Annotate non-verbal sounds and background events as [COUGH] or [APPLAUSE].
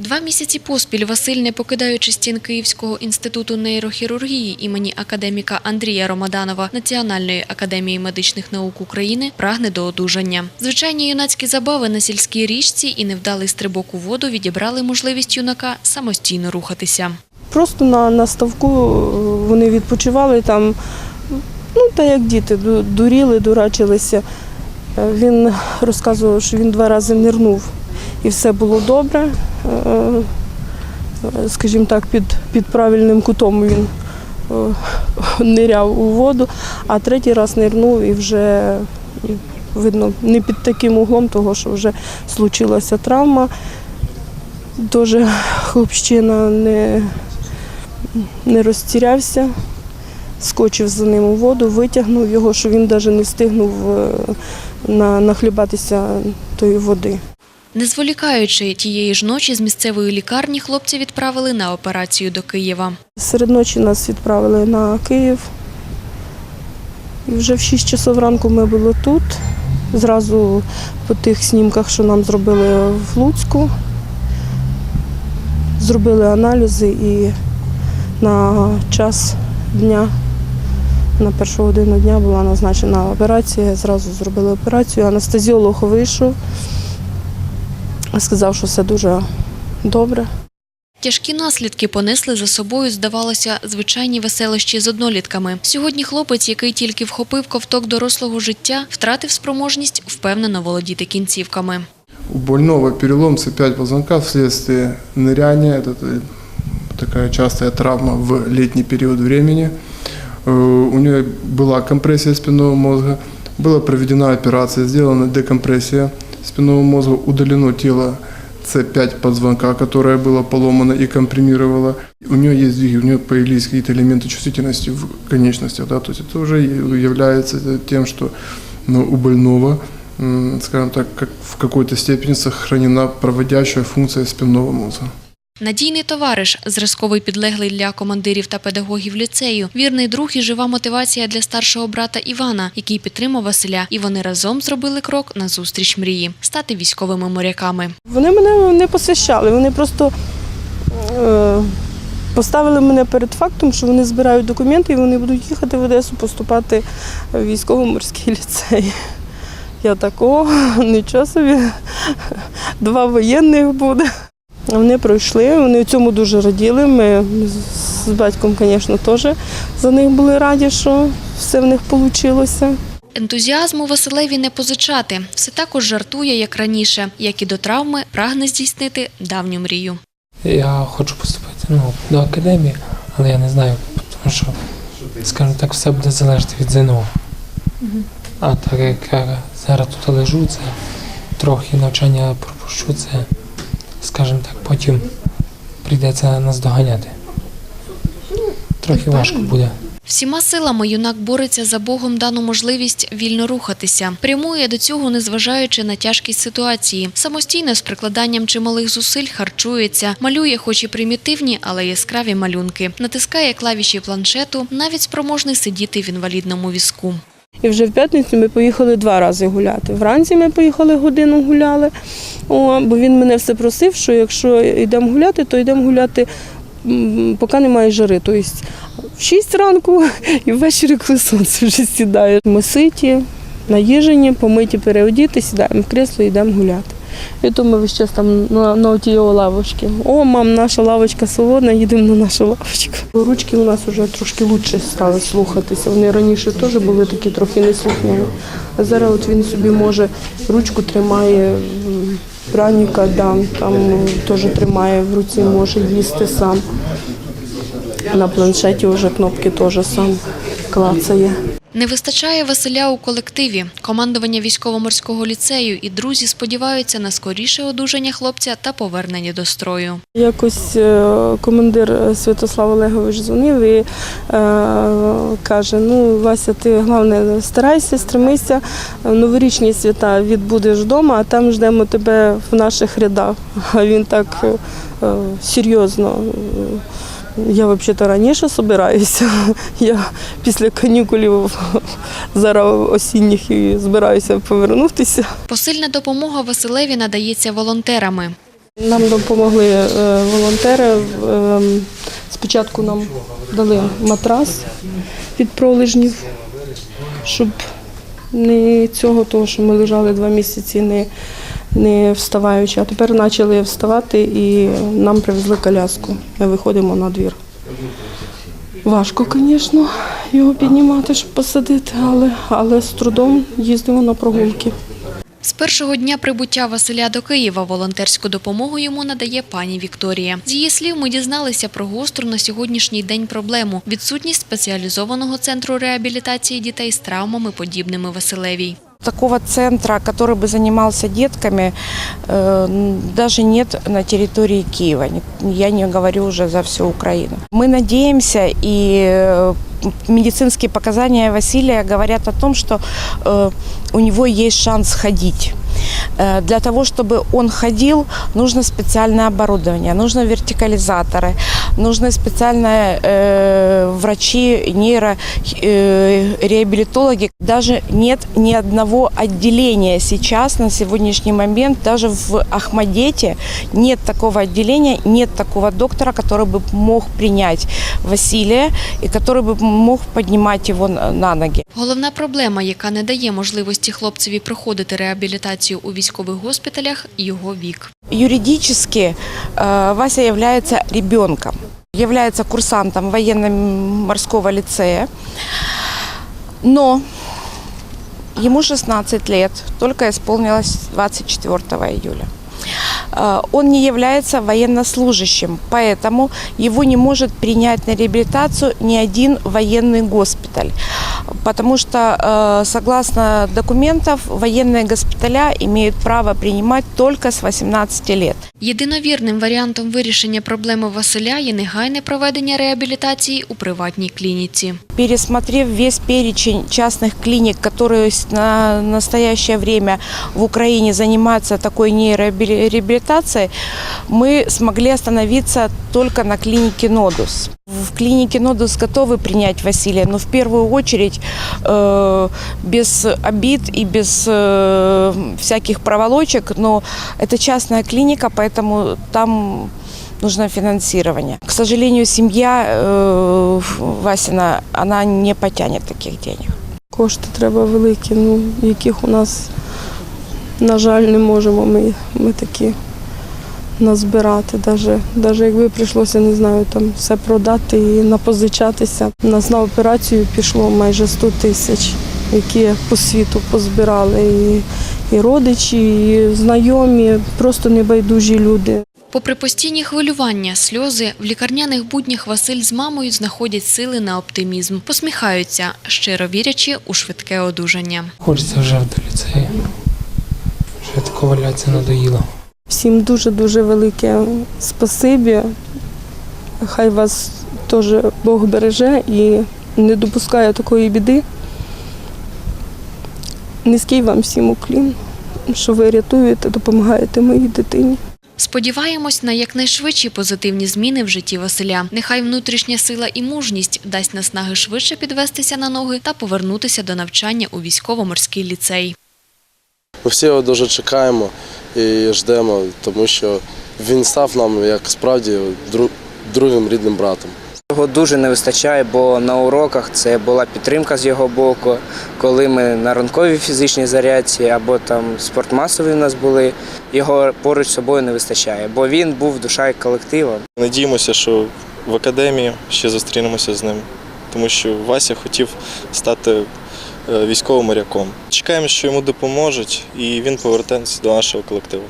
Два місяці поспіль Василь, не покидаючи стін Київського інституту нейрохірургії імені академіка Андрія Ромаданова Національної академії медичних наук України, прагне до одужання. Звичайні юнацькі забави на сільській річці і невдалий стрибок у воду відібрали можливість юнака самостійно рухатися. Просто на, на ставку е, вони відпочивали там, ну та як діти, ду- дуріли, дурачилися. Е, Він розказував, що він два рази нирнув і все було добре. Е, е, Скажімо так, під, під правильним кутом він е, ниряв у воду, а третій раз нирнув і вже видно не під таким углом, того що вже случилася травма. Дуже хлопчина не не розтірявся, скочив за ним у воду, витягнув його, що він навіть не встигнув на, нахлібатися тої води. Не зволікаючи тієї ж ночі з місцевої лікарні, хлопця відправили на операцію до Києва. Серед ночі нас відправили на Київ. І вже в 6 часов ранку ми були тут. Зразу по тих снімках, що нам зробили в Луцьку. Зробили аналізи і на час дня, на першу годину дня була назначена операція. Зразу зробили операцію. Анестезіолог вийшов, сказав, що все дуже добре. Тяжкі наслідки понесли за собою, здавалося, звичайні веселощі з однолітками. Сьогодні хлопець, який тільки вхопив ковток дорослого життя, втратив спроможність впевнено володіти кінцівками. У больного перелом цепи позвонка вследствие ныряния. Это э, такая частая травма в летний период времени. Э, У нее была компрессия спинного мозга. Была проведена операция, сделана декомпрессия спинного мозга, удалено тело С5 позвонка, которое было поломано и компримировало. У нее есть сдвиги, у нее появились какие-то элементы чувствительности в конечностях. Да? То есть это уже является тем, что ну, у больного м, скажем так, как в какой-то степени сохранена проводящая функция спинного мозга. Надійний товариш, зразковий підлеглий для командирів та педагогів ліцею, вірний друг і жива мотивація для старшого брата Івана, який підтримав Василя, і вони разом зробили крок на зустріч мрії стати військовими моряками. Вони мене не посвящали, вони просто е, поставили мене перед фактом, що вони збирають документи і вони будуть їхати в Одесу поступати в військово-морський ліцей. Я так, о, [LAUGHS] нічого собі, [LAUGHS] два воєнних буде. Вони пройшли, вони цьому дуже раділи. Ми з батьком, звісно, теж за них були раді, що все в них вийшло. Ентузіазму Василеві не позичати. Все також жартує, як раніше, як і до травми, прагне здійснити давню мрію. Я хочу поступити ну, до академії, але я не знаю, тому що, скажімо так, все буде залежати від ЗНО. А так як я зараз тут лежу, це трохи навчання пропущу, це, скажімо так, потім прийдеться нас доганяти. Трохи важко буде. Всіма силами юнак бореться за Богом дану можливість вільно рухатися. Прямує до цього, незважаючи на тяжкість ситуації. Самостійно з прикладанням чималих зусиль харчується, малює, хоч і примітивні, але яскраві малюнки. Натискає клавіші планшету, навіть спроможний сидіти в інвалідному візку. І вже в п'ятницю ми поїхали два рази гуляти. Вранці ми поїхали годину гуляли, о, бо він мене все просив, що якщо йдемо гуляти, то йдемо гуляти, поки немає жари. Тобто в 6 ранку [LAUGHS] і ввечері, коли сонце вже сідає. Ми ситі, наїжені, помиті, переодіти, сідаємо в кресло і йдемо гуляти. І то ми весь там на, на отій його лавочці. О, мам, наша лавочка солодна, їдемо на нашу лавочку. Ручки у нас вже трошки краще стали слухатися. Вони раніше теж були такі трохи неслухняні. А зараз от він собі може ручку тримає, праніка дам, там теж тримає в руці, може їсти сам. На планшеті вже кнопки теж сам клацає. Не вистачає Василя у колективі. Командування військово-морського ліцею і друзі сподіваються на скоріше одужання хлопця та повернення до строю. Якось е, командир Святослав Олегович дзвонив і е, каже: ну, Вася, ти головне старайся, стремися, новорічні свята відбудеш вдома, а там ждемо тебе в наших рядах. А він так е, е, серйозно. Я взагалі раніше збираюся. [LAUGHS] Я після канікулів [LAUGHS] зараз осінніх і збираюся повернутися. Посильна допомога Василеві надається волонтерами. Нам допомогли е, волонтери. е, Спочатку нам дали матрас від пролежнів, щоб не цього, того, що ми лежали два місяці, не, не вставаючи. А тепер почали вставати і нам привезли коляску. Ми виходимо на двір. Важко, звісно, його піднімати, щоб посадити, але, але з трудом їздимо на прогулки. З першого дня прибуття Василя до Києва волонтерську допомогу йому надає пані Вікторія. З її слів, ми дізналися про гостру на сьогоднішній день проблему – відсутність спеціалізованого центру реабілітації дітей з травмами, подібними Василевій. Такого центра, который бы занимался детками, э, н- даже нет на территории Киева. Не- Я не говорю уже за всю Украину. Мы надеемся, и э, медицинские показания Василия говорят о том, что э, у него есть шанс ходить. Э, Для того, чтобы он ходил, нужно специальное оборудование, нужно вертикализаторы, нужны специальные э, врачи, нейро, э, реабилитологи. Даже нет ни одного отделения сейчас на сегодняшний момент, даже в Ахмадете нет такого отделения, нет такого доктора, который бы мог принять Василия и который бы мог поднимать его на на ноги. Головна проблема, яка не дає можливості хлопцеві проходити реабілітацію у військових госпіталях – його вік. Юридически э, Вася является ребенком, является курсантом военно-морского лицея, но ему 16 лет, только исполнилось 24 июля. Э, Он не является военнослужащим, поэтому его не может принять на реабилитацию ни один военный госпиталь. Потому что, э, согласно документов, военные госпиталя имеют право принимать только с 18 лет. Єдиновірним варіантом вирішення проблеми Василя є негайне проведення реабілітації у приватній клініці. Пересмотрев весь перечень частных клиник, которые на настоящее время в Украине занимаются такой нейрореабилитацией, мы смогли остановиться только на клинике «Нодус». В клинике «Нодус» готовы принять Василия, но в первую очередь э, без обид и без э, всяких проволочек, но это частная клиника, поэтому там нужно финансирование. К сожалению, семья э, Васина, она не потянет таких денег. Кошти треба великі, ну, яких у нас, на жаль, не можемо ми, ми такі назбирати. Даже, даже якби прийшлося, не знаю, там все продати і напозичатися. У нас на операцію пішло майже 100 тисяч, які по світу позбирали. І, і родичі, і знайомі, просто небайдужі люди. Попри постійні хвилювання, сльози, в лікарняних буднях Василь з мамою знаходять сили на оптимізм. Посміхаються, щиро вірячи у швидке одужання. Хочеться вже до ліцею. Тако валятися надоїло. Всім дуже-дуже велике спасибі. Хай вас теж Бог береже і не допускає такої біди. Низький вам всім уклін, що ви рятуєте, допомагаєте моїй дитині. Сподіваємось на якнайшвидші позитивні зміни в житті Василя. Нехай внутрішня сила і мужність дасть наснаги швидше підвестися на ноги та повернутися до навчання у військово-морський ліцей. Ми всі його дуже чекаємо і ждемо, тому що він став нам як справді другим рідним братом. Його дуже не вистачає, бо на уроках це була підтримка з його боку. Коли ми на ранковій фізичній зарядці або там спортмасові у нас були, його поруч з собою не вистачає, бо він був душа колективу. Надіємося, що в академії ще зустрінемося з ним, тому що Вася хотів стати е, військовим моряком. Чекаємо, що йому допоможуть, і він повернеться до нашого колективу.